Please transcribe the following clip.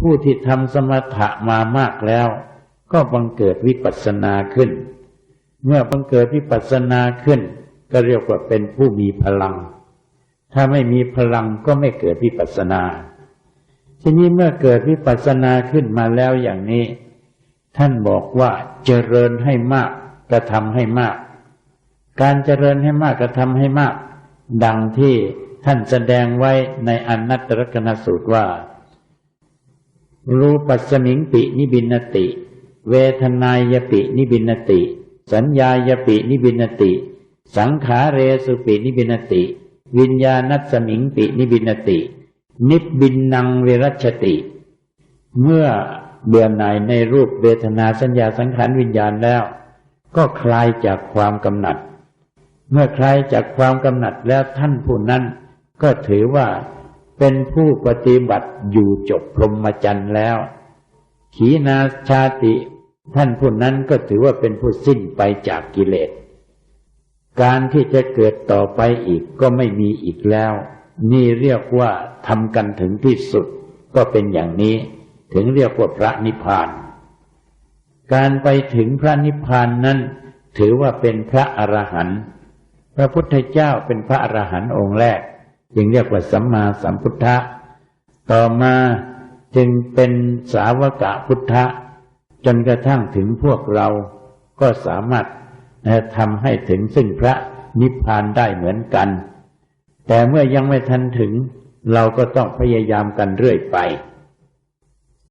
ผู้ที่ทำสมถะมามากแล้ว ก็บังเกิดวิปัสสนาขึ้น เมื่อบังเกิดวิปัสสนาขึ้น ก็เรียกว่าเป็นผู้มีพลัง ถ้าไม่มีพลังก็ไม่เกิดวิปัสสนา ทีนี้เมื่อเกิดวิปัสสนาขึ้นมาแล้วอย่างนี้ ท่านบอกว่าเจริญให้มากกระทำให้มาก การเจริญให้มากกระทำให้มาก ดังที่ท่านแสดงไว้ในอนัตตลกนสูตรว่า รูปัสมิงปินิบินติ เวทนายปินิบินติ สัญญายปินิบินติ สังขาเรสุปินิบินติ วิญญาณัสมิงปินิบินติ นิบบินนังเวรัชติ เมื่อเบื่อหน่ายในรูปเวทนาสัญญาสังขารวิญญาณแล้ว ก็คลายจากความกำหนัด เมื่อคลายจากความกำหนัดแล้วท่านผู้นั้นก็ถือว่า เป็นผู้ปฏิบัติอยู่จบพรหมจรรย์แล้ว ขีนาชาติ ท่านผู้นั้นก็ถือว่าเป็นผู้สิ้นไปจากกิเลส การที่จะเกิดต่อไปอีกก็ไม่มีอีกแล้ว นี่เรียกว่าทำกันถึงที่สุด ก็เป็นอย่างนี้ ถึงเรียกว่าพระนิพพาน การไปถึงพระนิพพานนั้น ถือว่าเป็นพระอรหันต์พระพุทธเจ้าเป็นพระอรหันต์องค์แรก จึงเรียกว่าสัมมาสัมพุทธะ ต่อมาจึงเป็นสาวกะพุทธะ จนกระทั่งถึงพวกเราก็สามารถทำให้ถึงซึ่งพระนิพพานได้เหมือนกัน แต่เมื่อยังไม่ทันถึง เราก็ต้องพยายามกันเรื่อยไป